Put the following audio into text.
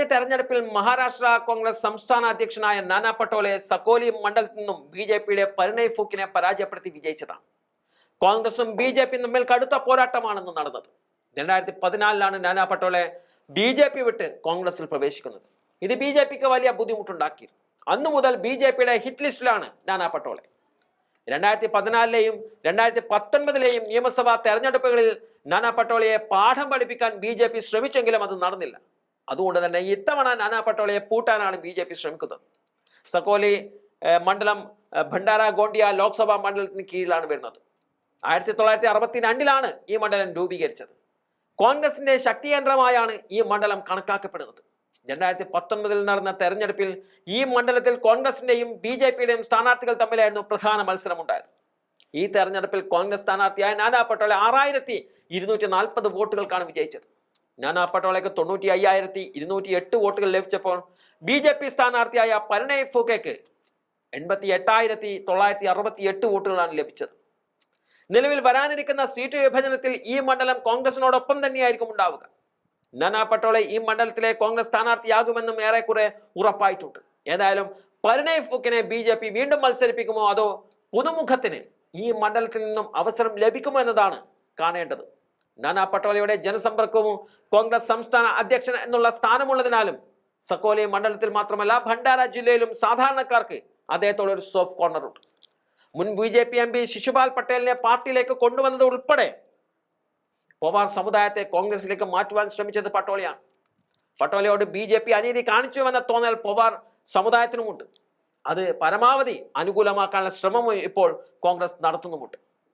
കഴിഞ്ഞ തെരഞ്ഞെടുപ്പിൽ മഹാരാഷ്ട്ര കോൺഗ്രസ് സംസ്ഥാന അധ്യക്ഷനായ നാനാ പട്ടോലെ സക്കോലി മണ്ഡലത്തിൽ നിന്നും ബി ജെ പിയുടെ പരിണയ് ഫൂക്കിനെ പരാജയപ്പെടുത്തി വിജയിച്ചതാണ്. കോൺഗ്രസും ബി ജെ പിയും തമ്മിൽ കടുത്ത പോരാട്ടമാണെന്ന് നടന്നത്. രണ്ടായിരത്തി പതിനാലിലാണ് Nana Patole B J P വിട്ട് കോൺഗ്രസിൽ പ്രവേശിക്കുന്നത്. ഇത് ബി ജെ പിക്ക് വലിയ ബുദ്ധിമുട്ടുണ്ടാക്കി അന്നു മുതൽ ബി ജെ പിയുടെ ഹിറ്റ് ലിസ്റ്റിലാണ് നാനാ പട്ടോളെ രണ്ടായിരത്തി പതിനാലിലെയും രണ്ടായിരത്തി പത്തൊൻപതിലെയും നിയമസഭാ തെരഞ്ഞെടുപ്പുകളിൽ നാനാ പട്ടോളയെ പാഠം പഠിപ്പിക്കാൻ ബി ശ്രമിച്ചെങ്കിലും അത് നടന്നില്ല. അതുകൊണ്ട് തന്നെ ഇത്തവണ നാനാ പട്ടോളയെ പൂട്ടാനാണ് ബി ജെ പി ശ്രമിക്കുന്നത്. സക്കോലി മണ്ഡലം ഭണ്ഡാര ഗോണ്ടിയ ലോക്സഭാ മണ്ഡലത്തിന് കീഴിലാണ് വരുന്നത്. ആയിരത്തി തൊള്ളായിരത്തി അറുപത്തി രണ്ടിലാണ് ഈ മണ്ഡലം രൂപീകരിച്ചത്. കോൺഗ്രസിന്റെ ശക്തി കേന്ദ്രമായാണ് ഈ മണ്ഡലം കണക്കാക്കപ്പെടുന്നത്. രണ്ടായിരത്തി പത്തൊൻപതിൽ നടന്ന തെരഞ്ഞെടുപ്പിൽ ഈ മണ്ഡലത്തിൽ കോൺഗ്രസിന്റെയും ബി ജെ പിയുടെയും സ്ഥാനാർത്ഥികൾ തമ്മിലായിരുന്നു പ്രധാന മത്സരമുണ്ടായത്. ഈ തെരഞ്ഞെടുപ്പിൽ കോൺഗ്രസ് സ്ഥാനാർത്ഥിയായ നാനാ പട്ടോളെ ആറായിരത്തി ഇരുന്നൂറ്റി നാൽപ്പത് വോട്ടുകൾക്കാണ് വിജയിച്ചത്. നാനാ പട്ടോളയ്ക്ക് തൊണ്ണൂറ്റി അയ്യായിരത്തി ഇരുന്നൂറ്റി എട്ട് വോട്ടുകൾ ലഭിച്ചപ്പോൾ ബി ജെ പി സ്ഥാനാർത്ഥിയായ പരണയ് ഫുക്കേക്ക് എൺപത്തി എട്ടായിരത്തി തൊള്ളായിരത്തി അറുപത്തി എട്ട് വോട്ടുകളാണ് ലഭിച്ചത്. നിലവിൽ വരാനിരിക്കുന്ന സീറ്റ് വിഭജനത്തിൽ ഈ മണ്ഡലം കോൺഗ്രസിനോടൊപ്പം തന്നെയായിരിക്കും ഉണ്ടാവുക. നാനാ പട്ടോളെ ഈ മണ്ഡലത്തിലെ കോൺഗ്രസ് സ്ഥാനാർത്ഥിയാകുമെന്നും ഏറെക്കുറെ ഉറപ്പായിട്ടുണ്ട്. ഏതായാലും പരിണയ് ഫുക്കിനെ ബി ജെ പി വീണ്ടും മത്സരിപ്പിക്കുമോ അതോ പുതുമുഖത്തിന് ഈ മണ്ഡലത്തിൽ നിന്നും അവസരം ലഭിക്കുമോ എന്നതാണ് കാണേണ്ടത്. നാനാ പട്ടോളയുടെ ജനസമ്പർക്കവും കോൺഗ്രസ് സംസ്ഥാന അധ്യക്ഷൻ എന്നുള്ള സ്ഥാനമുള്ളതിനാലും സക്കോലി മണ്ഡലത്തിൽ മാത്രമല്ല ഭണ്ഡാര ജില്ലയിലും സാധാരണക്കാർക്ക് അദ്ദേഹത്തോട് ഒരു സോഫ്റ്റ് കോർണർ ഉണ്ട്. മുൻ B J P M P Shishupal പട്ടേലിനെ പാർട്ടിയിലേക്ക് കൊണ്ടുവന്നത് ഉൾപ്പെടെ പോവാർ സമുദായത്തെ കോൺഗ്രസിലേക്ക് മാറ്റുവാൻ ശ്രമിച്ചത് പട്ടോളിയാണ്. പട്ടോലയോട് ബി ജെ പി അനീതി കാണിച്ചുവെന്ന തോന്നൽ പോവാർ സമുദായത്തിനുമുണ്ട്. അത് പരമാവധി അനുകൂലമാക്കാനുള്ള ശ്രമം ഇപ്പോൾ കോൺഗ്രസ് നടത്തുന്നുമുണ്ട്.